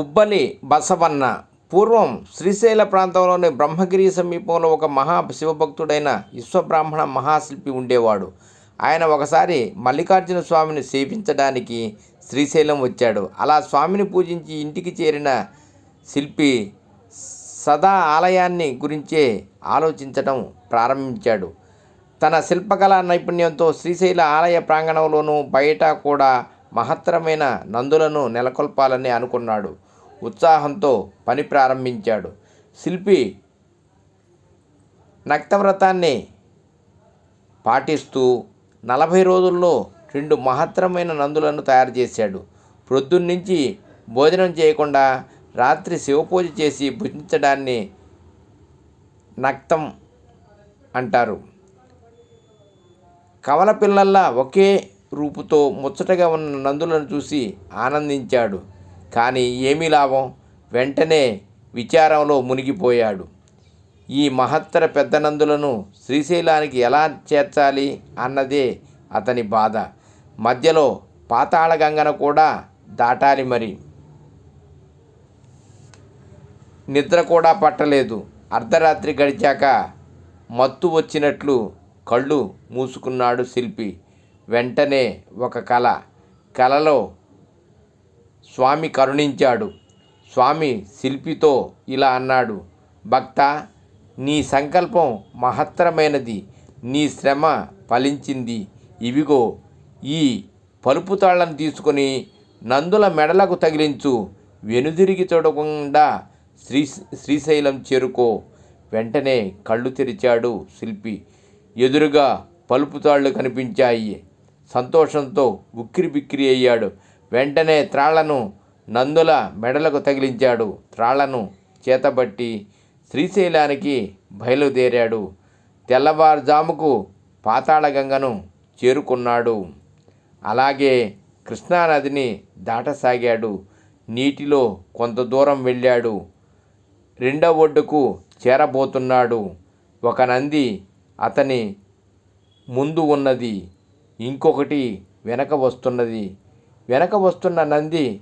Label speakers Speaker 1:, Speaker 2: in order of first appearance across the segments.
Speaker 1: ఉబ్బలి బసవన్న పూర్వం శ్రీశైల ప్రాంతంలోని బ్రహ్మగిరి సమీపంలో ఒక మహా శివభక్తుడైన విశ్వబ్రాహ్మణ మహాశిల్పి ఉండేవాడు. ఆయన ఒకసారి మల్లికార్జున స్వామిని సేవించడానికి శ్రీశైలం వచ్చాడు. అలా స్వామిని పూజించి ఇంటికి చేరిన శిల్పి సదా ఆలయాన్ని గురించే ఆలోచించడం ప్రారంభించాడు. తన శిల్పకళా నైపుణ్యంతో శ్రీశైల ఆలయ ప్రాంగణంలోనూ బయట కూడా మహత్తరమైన నందులను నెలకొల్పాలని అనుకున్నాడు. ఉత్సాహంతో పని ప్రారంభించాడు. శిల్పి నక్తవ్రతాన్ని పాటిస్తూ నలభై రోజుల్లో రెండు మహత్తరమైన నందులను తయారు చేశాడు. ప్రొద్దున్నుంచి భోజనం చేయకుండా రాత్రి శివపూజ చేసి భుజించడాన్ని నక్తం అంటారు. కవల పిల్లల్లా ఒకే రూపుతో ముచ్చటగా ఉన్న నందులను చూసి ఆనందించాడు. కానీ ఏమీ లాభం? వెంటనే విచారంలో మునిగిపోయాడు. ఈ మహత్తర పెద్ద నందులను శ్రీశైలానికి ఎలా చేర్చాలి అన్నదే అతని బాధ. మధ్యలో పాతాళగంగన కూడా దాటాలి మరి. నిద్ర కూడా పట్టలేదు. అర్ధరాత్రి గడిచాక మత్తు వచ్చినట్లు కళ్ళు మూసుకున్నాడు శిల్పి. వెంటనే ఒక కళ కలలో స్వామి కరుణించాడు. స్వామి శిల్పితో ఇలా అన్నాడు భక్త నీ సంకల్పం మహత్తరమైనది. నీ శ్రమ ఫలించింది. ఇవిగో ఈ పలుపు తాళ్ళను తీసుకొని నందుల మెడలకు తగిలించు. వెనుదిరిగి చూడకుండా శ్రీ శ్రీశైలం చేరుకో. వెంటనే కళ్ళు తెరిచాడు శిల్పి. ఎదురుగా పలుపు తాళ్ళు కనిపించాయి. సంతోషంతో ఉక్కిరి బిక్కిరి అయ్యాడు. వెంటనే త్రాళ్ళను నందుల మెడలకు తగిలించాడు. త్రాళ్ళను చేతబట్టి శ్రీశైలానికి బయలుదేరాడు. తెల్లవారుజాముకు పాతాళగంగను చేరుకున్నాడు. అలాగే కృష్ణానదిని దాటసాగాడు. నీటిలో కొంత దూరం వెళ్ళాడు. రెండవ ఒడ్డుకు చేరబోతున్నాడు. ఒక నంది అతని ముందు ఉన్నది. ఇంకొకటి వెనక వస్తున్నది. వెనక వస్తున్న నంది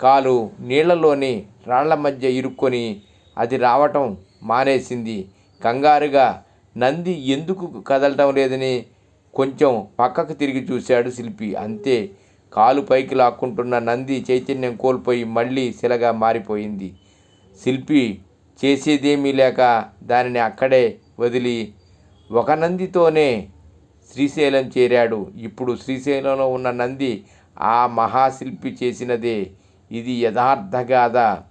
Speaker 1: కాలు నీళ్ళలోని రాళ్ళ మధ్య ఇరుక్కొని అది రావటం మానేసింది. కంగారుగా నంది ఎందుకు కదలటం లేదని కొంచెం పక్కకు తిరిగి చూశాడు శిల్పి. అంతే కాలు పైకి లాక్కుంటున్న నంది చైతన్యం కోల్పోయి మళ్ళీ శిలగా మారిపోయింది. శిల్పి చేసేదేమీ లేక దానిని అక్కడే వదిలి ఒక నందితోనే శ్రీశైలం చేరాడు. ఇప్పుడు శ్రీశైలంలో ఉన్న నంది ఆ మహాశిల్పి చేసినదే. ఇది యథార్థ గాథ.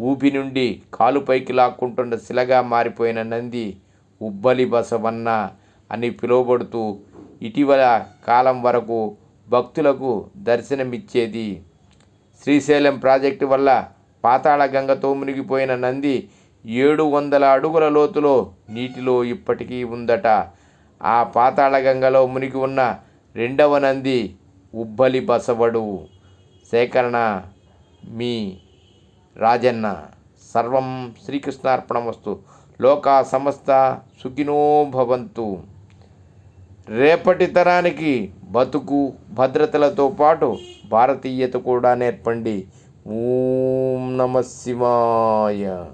Speaker 1: ఊపి నుండి కాలు పైకి లాక్కుంటున్న శిలగా మారిపోయిన నంది ఉబ్బలి బసవన్న అని పిలువబడుతూ ఇటీవల కాలం వరకు భక్తులకు దర్శనమిచ్చేది. శ్రీశైలం ప్రాజెక్టు వల్ల పాతాళ గంగతో మునిగిపోయిన నంది ఏడు వందల అడుగుల లోతులో నీటిలో ఇప్పటికీ ఉందట. ఆ పాతాళగంగలో మునిగి ఉన్న రెండవ నంది ఉబ్బలి బసవడు. సేకరణ మీ రాజన్న. సర్వం శ్రీకృష్ణార్పణ వస్తు లోకా సమస్త సుఖినో భవంతు. రేపటి తరానికి బతుకు భద్రతలతో పాటు భారతీయత కూడా నేర్పండి. ఓం నమ శివాయ.